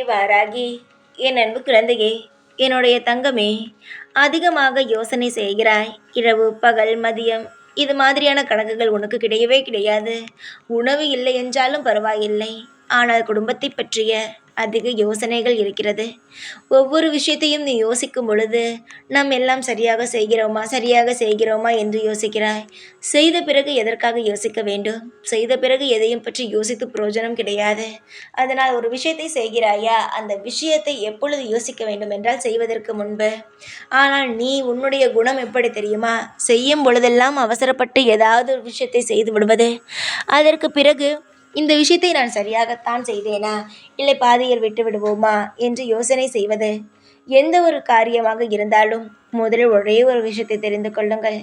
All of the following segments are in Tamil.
வாராகி என் அன்பு குழந்தையே என்னுடைய தங்கமே அதிகமாக யோசனை செய்கிறாய். இரவு பகல் மதியம் இது மாதிரியான கணக்குகள் உனக்கு கிடையவே கிடையாது. உணவு இல்லை என்றாலும் பரவாயில்லை. ஆனால் குடும்பத்தை பற்றிய அதிக யோசனைகள் இருக்கிறது. ஒவ்வொரு விஷயத்தையும் நீ யோசிக்கும் பொழுது நாம் எல்லாம் சரியாக செய்கிறோமா? சரியாக செய்கிறோமா? என்று யோசிக்கிறாய். செய்த பிறகு எதற்காக யோசிக்க வேண்டும்? செய்த பிறகு எதையும் பற்றி யோசித்து பிரயோஜனம் கிடையாது. அதனால் ஒரு விஷயத்தை செய்கிறாயா? அந்த விஷயத்தை எப்பொழுது யோசிக்க வேண்டும் என்றால் செய்வதற்கு முன்பு. ஆனால் நீ உன்னுடைய குணம் எப்படி தெரியுமா? செய்யும் பொழுதெல்லாம் அவசரப்பட்டு ஏதாவது ஒரு விஷயத்தை செய்து விடுவது. அதற்கு பிறகு இந்த விஷயத்தை நான் சரியாகத்தான் செய்தேனா? இல்லை பாதியில் விட்டு விடுவோமா? என்று யோசனை செய்வது எந்த ஒரு காரியமாக இருந்தாலும் முதலில் ஒரே ஒரு விஷயத்தை தெரிந்து கொள்ளுங்கள்.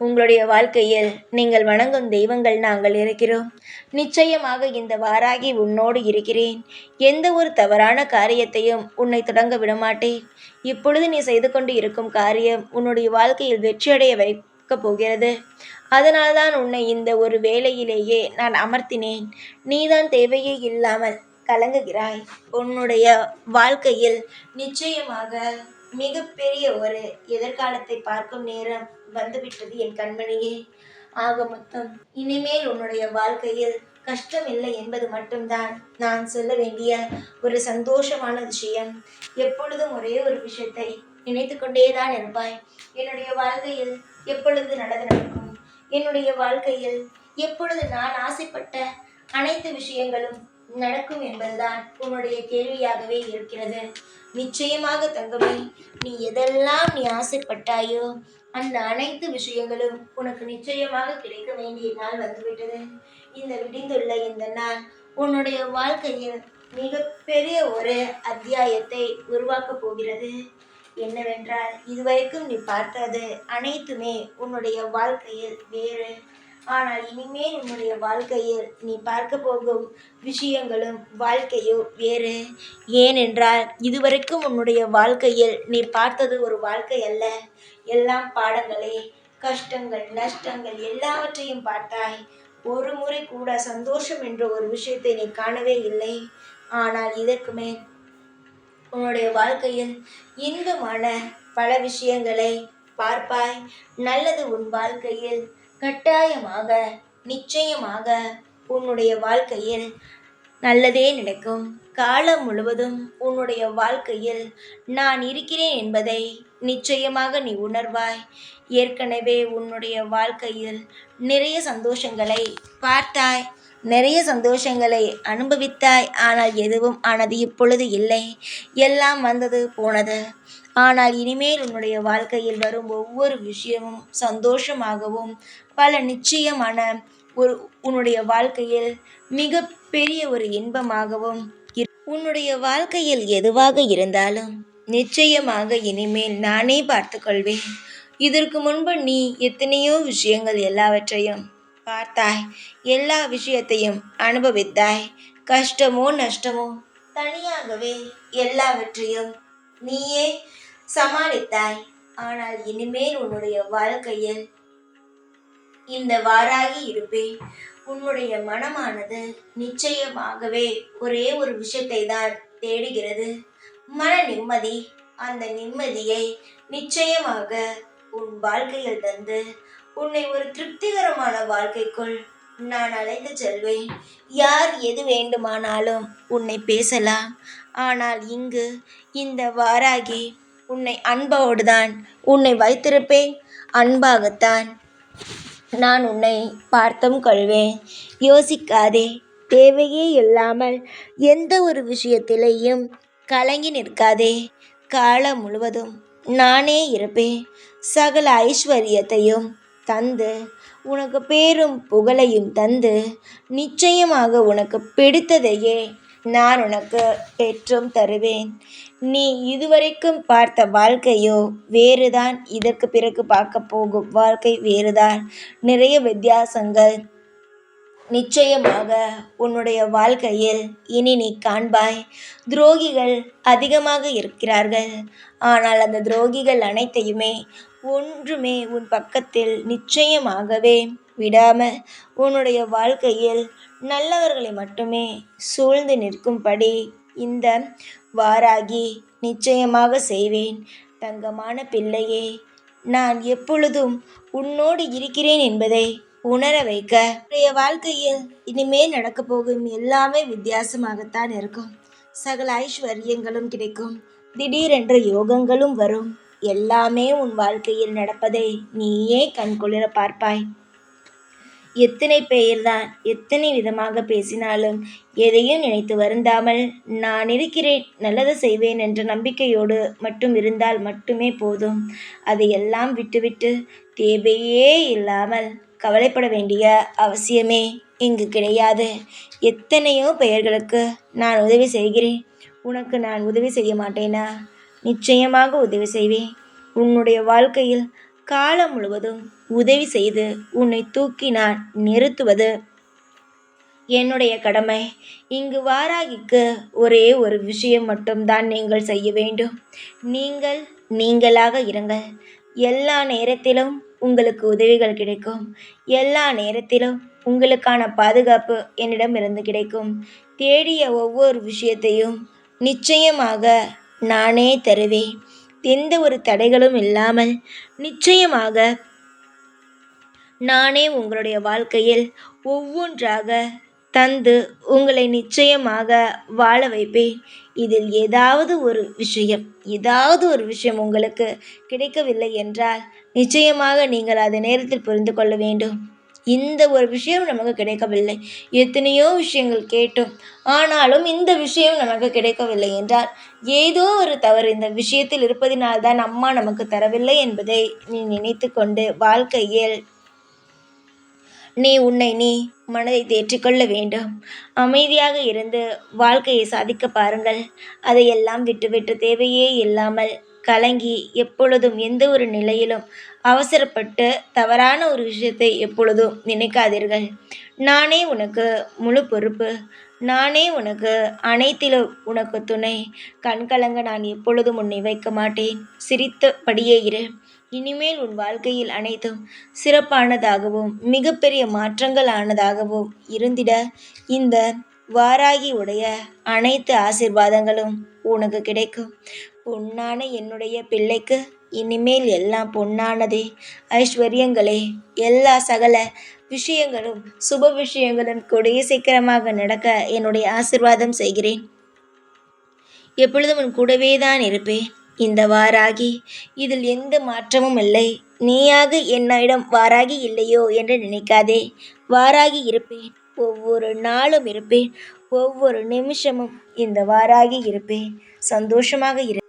உங்களுடைய வாழ்க்கையில் நீங்கள் வணங்கும் தெய்வங்கள் நாங்கள் இருக்கிறோம். நிச்சயமாக இந்த வாராகி உன்னோடு இருக்கிறேன். எந்த ஒரு தவறான காரியத்தையும் உன்னை தொடங்க விடமாட்டேன். இப்பொழுது நீ செய்து கொண்டு இருக்கும் காரியம் உன்னுடைய வாழ்க்கையில் வெற்றியடைய வைக்கப் போகிறது. அதனால்தான் உன்னை இந்த ஒரு வேலையிலேயே நான் அமர்த்தினேன். நீதான் தேவையே இல்லாமல் கலங்குகிறாய். உன்னுடைய வாழ்க்கையில் நிச்சயமாக மிகப்பெரிய ஒரு எதிர்காலத்தை பார்க்கும் நேரம் வந்துவிட்டது என் கண்மணியே. ஆக மொத்தம் இனிமேல் உன்னுடைய வாழ்க்கையில் கஷ்டம் இல்லை என்பது மட்டும்தான் நான் சொல்ல வேண்டிய ஒரு சந்தோஷமான விஷயம். எப்பொழுதும் ஒரே ஒரு விஷயத்தை நினைத்து இருப்பாய். என்னுடைய வாழ்க்கையில் எப்பொழுது நடந்து நடக்கும்? என்னுடைய வாழ்க்கையில் எப்பொழுது நான் ஆசைப்பட்ட அனைத்து விஷயங்களும் நடக்கும் என்பதுதான் உன்னுடைய கேள்வியாகவே இருக்கிறது. நிச்சயமாக தங்கமே நீ எதெல்லாம் நீ ஆசைப்பட்டாயோ அந்த அனைத்து விஷயங்களும் உனக்கு நிச்சயமாக கிடைக்க வேண்டிய நாள் வந்துவிட்டது. இந்த விடிந்துள்ள இந்த நாள் உன்னுடைய வாழ்க்கையில் மிகப்பெரிய ஒரு அத்தியாயத்தை உருவாக்கப் போகிறது. என்னவென்றால் இதுவரைக்கும் நீ பார்த்தது அனைத்துமே உன்னுடைய வாழ்க்கையில் வேறு. ஆனால் இனிமேல் உன்னுடைய வாழ்க்கையில் நீ பார்க்க போகும் விஷயங்களும் வாழ்க்கையோ வேறு. ஏனென்றால் இதுவரைக்கும் உன்னுடைய வாழ்க்கையில் நீ பார்த்தது ஒரு வாழ்க்கை அல்ல. எல்லாம் பாடங்களே கஷ்டங்கள் நஷ்டங்கள் எல்லாவற்றையும் பார்த்தாய். ஒரு முறை கூட சந்தோஷம் என்ற ஒரு விஷயத்தை நீ காணவே இல்லை. ஆனால் இதற்கு மேல் உன்னுடைய வாழ்க்கையில் இன்பமான பல விஷயங்களை பார்ப்பாய். நல்லது உன் வாழ்க்கையில் கட்டாயமாக நிச்சயமாக உன்னுடைய வாழ்க்கையில் நல்லதே நடக்கும். காலம் முழுவதும் உன்னுடைய வாழ்க்கையில் நான் இருக்கிறேன் என்பதை நிச்சயமாக நீ உணர்வாய். ஏற்கனவே உன்னுடைய வாழ்க்கையில் நிறைய சந்தோஷங்களை பார்த்தாய். நிறைய சந்தோஷங்களை அனுபவித்தாய். ஆனால் எதுவும் ஆனது இப்பொழுது இல்லை. எல்லாம் வந்தது போனது. ஆனால் இனிமேல் உன்னுடைய வாழ்க்கையில் வரும் ஒவ்வொரு விஷயமும் சந்தோஷமாகவும் பல நிச்சயமான ஒரு உன்னுடைய வாழ்க்கையில் மிக பெரிய ஒரு இன்பமாகவும் உன்னுடைய வாழ்க்கையில் எதுவாக இருந்தாலும் நிச்சயமாக இனிமேல் நானே பார்த்துக்கொள்வேன். இதற்கு முன்பு நீ எத்தனையோ விஷயங்கள் எல்லாவற்றையும் பார்த்தாய். எல்லா விஷயத்தையும் அனுபவித்தாய். கஷ்டமோ நஷ்டமோ தனியாகவே எல்லாவற்றையும் நீயே சமாளித்தாய். ஆனால் இனிமேல் உன்னுடைய வாழ்க்கையில் இந்த வாராகி இருப்பேன். உன்னுடைய மனமானது நிச்சயமாகவே ஒரே ஒரு விஷயத்தை தான் தேடுகிறது. மன நிம்மதி. அந்த நிம்மதியை நிச்சயமாக உன் வாழ்க்கையில் தந்து உன்னை ஒரு திருப்திகரமான வாழ்க்கைக்குள் நான் அழைத்து செல்வேன். யார் எது வேண்டுமானாலும் உன்னை பேசலாம். ஆனால் இங்கு இந்த வாராகி உன்னை அன்போடு தான் உன்னை வைத்திருப்பேன். அன்பாகத்தான் நான் உன்னை பார்த்தும் கொள்வேன். யோசிக்காதே தேவையே இல்லாமல் எந்த ஒரு விஷயத்திலேயும் கலங்கி நிற்காதே. காலம் முழுவதும் நானே இருப்பேன். சகல ஐஸ்வர்யத்தையும் தந்து உனக்கு பேரும் புகழையும் தந்து நிச்சயமாக உனக்கு பிடித்ததையே நான் உனக்கு பெற்றும் தருவேன். நீ இதுவரைக்கும் பார்த்த வாழ்க்கையோ வேறுதான். இதற்கு பிறகு பார்க்க போகும் வாழ்க்கை வேறுதான். நிறைய வித்தியாசங்கள் நிச்சயமாக உன்னுடைய வாழ்க்கையில் இனி நீ காண்பாய். துரோகிகள் அதிகமாக இருக்கிறார்கள். ஆனால் அந்த துரோகிகள் அனைத்தையுமே ஒன்றுமே உன் பக்கத்தில் நிச்சயமாகவே விடாமல் உன்னுடைய வாழ்க்கையில் நல்லவர்களை மட்டுமே சூழ்ந்து நிற்கும்படி இந்த வாராகி நிச்சயமாக செய்வேன். தங்கமான பிள்ளையே நான் எப்பொழுதும் உன்னோடு இருக்கிறேன் என்பதை உணர வைக்க. உன்னுடைய வாழ்க்கையில் இனிமேல் நடக்க போகும் எல்லாமே வித்தியாசமாகத்தான் இருக்கும். சகல ஐஸ்வர்யங்களும் கிடைக்கும். திடீரென்று யோகங்களும் வரும். எல்லாமே உன் வாழ்க்கையில் நடப்பதை நீயே கண்குளிர பார்ப்பாய். எத்தனை பெயர்தான் எத்தனை விதமாக பேசினாலும் எதையும் நினைத்து வருந்தாமல் நான் இருக்கிறேன் நல்லது செய்வேன் என்ற நம்பிக்கையோடு மட்டும் இருந்தால் மட்டுமே போதும். அதையெல்லாம் விட்டுவிட்டு தேவையே இல்லாமல் கவலைப்பட வேண்டிய அவசியமே இங்கு கிடையாது. எத்தனையோ பெயர்களுக்கு நான் உதவி செய்கிறேன். உனக்கு நான் உதவி செய்ய மாட்டேனா? நிச்சயமாக உதவி செய்வேன். உன்னுடைய வாழ்க்கையில் காலம் முழுவதும் உதவி செய்து உன்னை தூக்கி நான் நிறுத்துவது என்னுடைய கடமை. இங்கு வாராகிக்கு ஒரே ஒரு விஷயம் மட்டும்தான் நீங்கள் செய்ய வேண்டும். நீங்கள் நீங்களாக இருங்கள். எல்லா நேரத்திலும் உங்களுக்கு உதவிகள் கிடைக்கும். எல்லா நேரத்திலும் உங்களுக்கான பாதுகாப்பு என்னிடமிருந்து கிடைக்கும். தேடிய ஒவ்வொரு விஷயத்தையும் நிச்சயமாக நானே தருவேன். எந்த ஒரு தடைகளும் இல்லாமல் நிச்சயமாக நானே உங்களுடைய வாழ்க்கையில் ஒவ்வொன்றாக தந்து உங்களை நிச்சயமாக வாழ வைப்பேன். இதில் ஏதாவது ஒரு விஷயம் ஏதாவது ஒரு விஷயம் உங்களுக்கு கிடைக்கவில்லை என்றால் நிச்சயமாக நீங்கள் அதை நேரத்தில் புரிந்து கொள்ள வேண்டும். இந்த ஒரு விஷயம் நமக்கு கிடைக்கவில்லை. எத்தனையோ விஷயங்கள் கேட்டோம். ஆனாலும் இந்த விஷயம் நமக்கு கிடைக்கவில்லை என்றால் ஏதோ ஒரு தவறு இந்த விஷயத்தில் இருப்பதினால்தான் அம்மா நமக்கு தரவில்லை என்பதை நீ நினைத்து கொண்டு வாழ்க்கையில் நீ உன்னை நீ மனதை தேற்றிக்கொள்ள வேண்டும். அமைதியாக இருந்து வாழ்க்கையை சாதிக்க பாருங்கள். அதையெல்லாம் விட்டுவிட்டு தேவையே இல்லாமல் கலங்கி எப்பொழுதும் எந்த ஒரு நிலையிலும் அவசரப்பட்டு தவறான ஒரு விஷயத்தை எப்பொழுதும் நினைக்காதீர்கள். நானே உனக்கு முழு பொறுப்பு. நானே உனக்கு அனைத்திலும் உனக்கு துணை. கண்கலங்க நான் எப்பொழுதும் உன்னை வைக்க மாட்டேன். சிரித்தபடியே இரு. இனிமேல் உன் வாழ்க்கையில் அனைத்தும் சிறப்பானதாகவும் மிகப்பெரிய மாற்றங்கள் ஆனதாகவும் இருந்திட. இந்த வாராகி உடைய அனைத்து ஆசிர்வாதங்களும் உனக்கு கிடைக்கும். பொன்னான என்னுடைய பிள்ளைக்கு இனிமேல் எல்லாம் பொன்னானதே. ஐஸ்வர்யங்களே எல்லா சகல விஷயங்களும் சுப விஷயங்களும் கூடிய சீக்கிரமாக நடக்க என்னுடைய ஆசிர்வாதம் செய்கிறேன். எப்பொழுதும் உன் கூடவே தான் இருப்பேன். இந்த வாராகி இதில் எந்த மாற்றமும் இல்லை. நீயாக என்னிடம் வாராகி இல்லையோ என்று நினைக்காதே. வாராகி இருப்பேன். ஒவ்வொரு நாளும் இருப்பேன். ஒவ்வொரு நிமிஷமும் இந்த வாராகி இருப்பேன். சந்தோஷமாக இரு